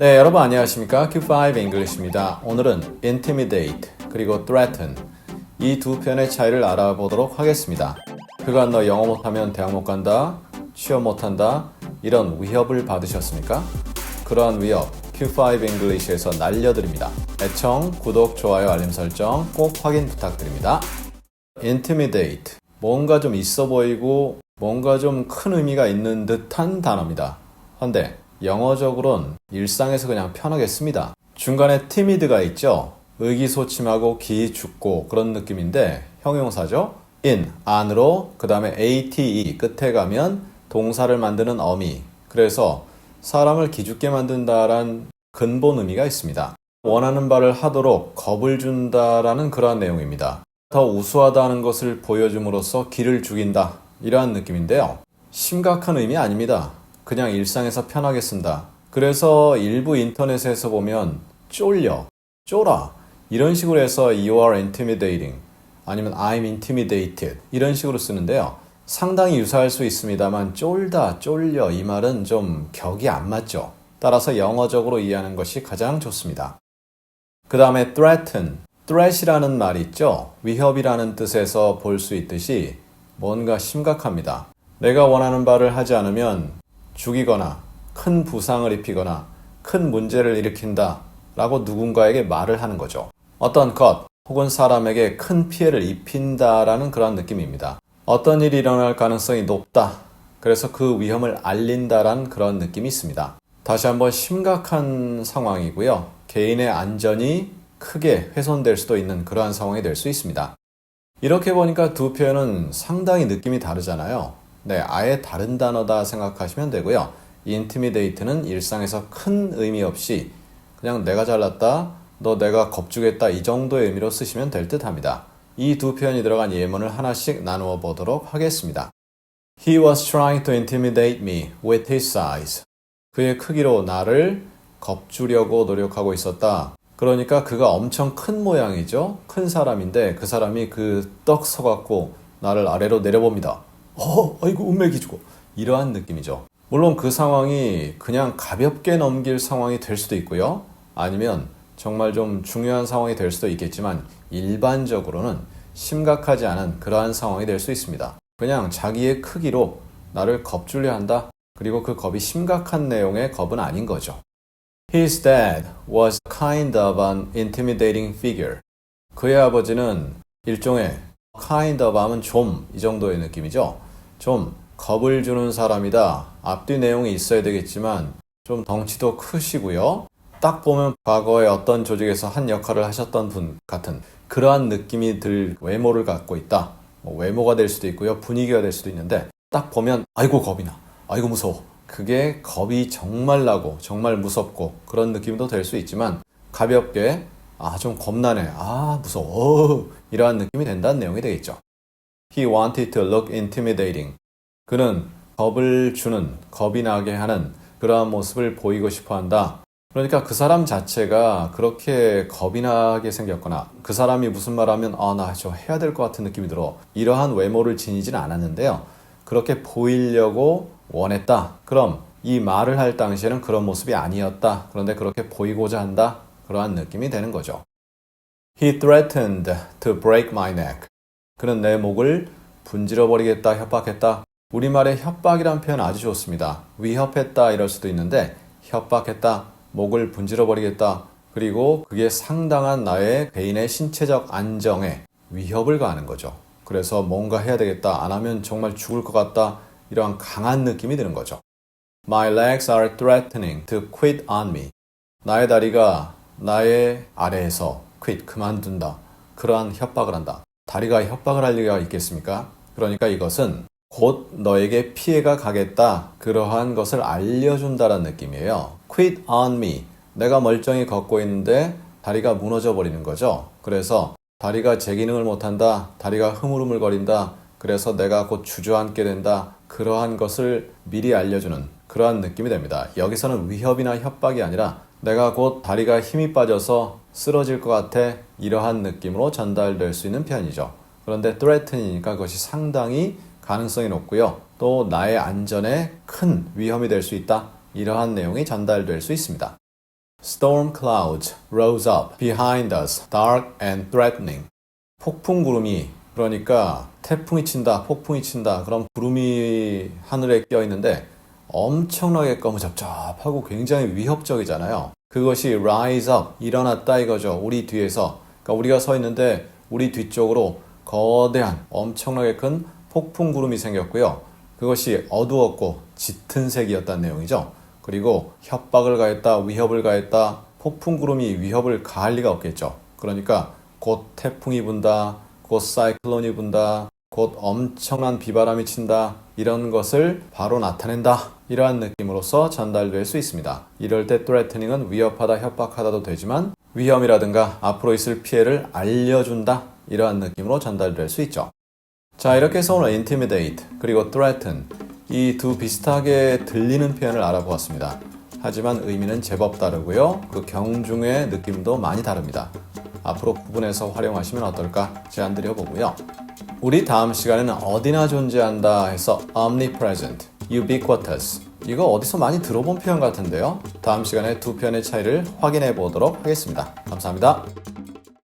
네, 여러분 안녕하십니까? Q5 English입니다. 오늘은 intimidate 그리고 threaten 이두 편의 차이를 알아보도록 하겠습니다. 그간 너 영어 못하면 대학 못 간다, 취업 못한다 이런 위협을 받으셨습니까? 그러한 위협 Q5 English에서 날려드립니다. 애청, 구독, 좋아요, 알림 설정 꼭 확인 부탁드립니다. intimidate 뭔가 좀 있어 보이고 뭔가 좀 큰 의미가 있는 듯한 단어입니다. 헌데 영어적으로는 일상에서 그냥 편하게 씁니다. 중간에 timid가 있죠. 의기소침하고 기죽고 그런 느낌인데 형용사죠. in 안으로 그 다음에 ate 끝에 가면 동사를 만드는 어미. 그래서 사람을 기죽게 만든다란 근본 의미가 있습니다. 원하는 바를 하도록 겁을 준다라는 그러한 내용입니다. 더 우수하다는 것을 보여줌으로써 기를 죽인다. 이러한 느낌인데요. 심각한 의미 아닙니다. 그냥 일상에서 편하게 쓴다. 그래서 일부 인터넷에서 보면 쫄려, 쫄아 이런 식으로 해서 you are intimidating 아니면 I'm intimidated 이런 식으로 쓰는데요. 상당히 유사할 수 있습니다만 쫄다, 쫄려 이 말은 좀 격이 안 맞죠. 따라서 영어적으로 이해하는 것이 가장 좋습니다. 그 다음에 threaten, threat이라는 말이 있죠. 위협이라는 뜻에서 볼 수 있듯이 뭔가 심각합니다. 내가 원하는 바를 하지 않으면 죽이거나 큰 부상을 입히거나 큰 문제를 일으킨다 라고 누군가에게 말을 하는 거죠. 어떤 것 혹은 사람에게 큰 피해를 입힌다라는 그런 느낌입니다. 어떤 일이 일어날 가능성이 높다. 그래서 그 위험을 알린다라는 그런 느낌이 있습니다. 다시 한번 심각한 상황이고요. 개인의 안전이 크게 훼손될 수도 있는 그러한 상황이 될 수 있습니다. 이렇게 보니까 두 표현은 상당히 느낌이 다르잖아요. 네, 아예 다른 단어다 생각하시면 되고요. intimidate는 일상에서 큰 의미 없이 그냥 내가 잘났다, 너 내가 겁주겠다 이 정도의 의미로 쓰시면 될 듯 합니다. 이 두 표현이 들어간 예문을 하나씩 나누어 보도록 하겠습니다. He was trying to intimidate me with his size. 그의 크기로 나를 겁주려고 노력하고 있었다. 그러니까 그가 엄청 큰 모양이죠. 큰 사람인데 그 사람이 그 떡 서갖고 나를 아래로 내려봅니다. 어, 아이고 운맥이 주고 이러한 느낌이죠. 물론 그 상황이 그냥 가볍게 넘길 상황이 될 수도 있고요. 아니면 정말 좀 중요한 상황이 될 수도 있겠지만 일반적으로는 심각하지 않은 그러한 상황이 될 수 있습니다. 그냥 자기의 크기로 나를 겁주려 한다. 그리고 그 겁이 심각한 내용의 겁은 아닌 거죠. His dad was kind of an intimidating figure. 그의 아버지는 일종의 kind of 하면 좀 이 정도의 느낌이죠. 좀 겁을 주는 사람이다. 앞뒤 내용이 있어야 되겠지만 좀 덩치도 크시고요. 딱 보면 과거에 어떤 조직에서 한 역할을 하셨던 분 같은 그러한 느낌이 들 외모를 갖고 있다. 뭐 외모가 될 수도 있고요. 분위기가 될 수도 있는데 딱 보면 아이고 겁이 나. 아이고 무서워. 그게 겁이 정말 나고 정말 무섭고 그런 느낌도 될 수 있지만 가볍게 아 좀 겁나네. 아 무서워. 어, 이러한 느낌이 된다는 내용이 되겠죠. He wanted to look intimidating. 그는 겁을 주는, 겁이 나게 하는 그러한 모습을 보이고 싶어 한다. 그러니까 그 사람 자체가 그렇게 겁이 나게 생겼거나 그 사람이 무슨 말 하면 아, 나 저 해야 될 것 같은 느낌이 들어. 이러한 외모를 지니지는 않았는데요. 그렇게 보이려고 원했다. 그럼 이 말을 할 당시에는 그런 모습이 아니었다. 그런데 그렇게 보이고자 한다. 그러한 느낌이 되는 거죠. He threatened to break my neck. 그는 내 목을 분질러 버리겠다, 협박했다. 우리말에 협박이란 표현 아주 좋습니다. 위협했다 이럴 수도 있는데 협박했다, 목을 분질러 버리겠다. 그리고 그게 상당한 나의 개인의 신체적 안정에 위협을 가하는 거죠. 그래서 뭔가 해야 되겠다. 안 하면 정말 죽을 것 같다. 이러한 강한 느낌이 드는 거죠. My legs are threatening to quit on me. 나의 다리가 나의 아래에서 quit 그만둔다. 그러한 협박을 한다. 다리가 협박을 할 리가 있겠습니까? 그러니까 이것은 곧 너에게 피해가 가겠다. 그러한 것을 알려준다는 느낌이에요. quit on me. 내가 멀쩡히 걷고 있는데 다리가 무너져 버리는 거죠. 그래서 다리가 제 기능을 못한다. 다리가 흐물흐물거린다. 그래서 내가 곧 주저앉게 된다. 그러한 것을 미리 알려주는 그러한 느낌이 됩니다. 여기서는 위협이나 협박이 아니라 내가 곧 다리가 힘이 빠져서 쓰러질 것 같아 이러한 느낌으로 전달될 수 있는 표현이죠. 그런데 threaten이니까 그것이 상당히 가능성이 높고요. 또 나의 안전에 큰 위험이 될 수 있다. 이러한 내용이 전달될 수 있습니다. Storm clouds rose up behind us, dark and threatening. 폭풍 구름이 그러니까 태풍이 친다, 폭풍이 친다. 그런 구름이 하늘에 껴 있는데 엄청나게 거무잡잡하고 굉장히 위협적이잖아요. 그것이 rise up 일어났다 이거죠. 우리 뒤에서 그러니까 우리가 서 있는데 우리 뒤쪽으로 거대한 엄청나게 큰 폭풍 구름이 생겼고요. 그것이 어두웠고 짙은 색이었다는 내용이죠. 그리고 협박을 가했다, 위협을 가했다. 폭풍 구름이 위협을 가할 리가 없겠죠. 그러니까 곧 태풍이 분다, 곧 사이클론이 분다, 곧 엄청난 비바람이 친다. 이런 것을 바로 나타낸다. 이러한 느낌으로서 전달될 수 있습니다. 이럴 때 threatening은 위협하다, 협박하다도 되지만 위험이라든가 앞으로 있을 피해를 알려준다. 이러한 느낌으로 전달될 수 있죠. 자, 이렇게 해서 오늘 intimidate 그리고 threaten 이 두 비슷하게 들리는 표현을 알아보았습니다. 하지만 의미는 제법 다르고요. 그 경중의 느낌도 많이 다릅니다. 앞으로 구분해서 활용하시면 어떨까 제안 드려보고요. 우리 다음 시간에는 어디나 존재한다 해서 omnipresent, ubiquitous 이거 어디서 많이 들어본 표현 같은데요. 다음 시간에 두 표현의 차이를 확인해 보도록 하겠습니다. 감사합니다.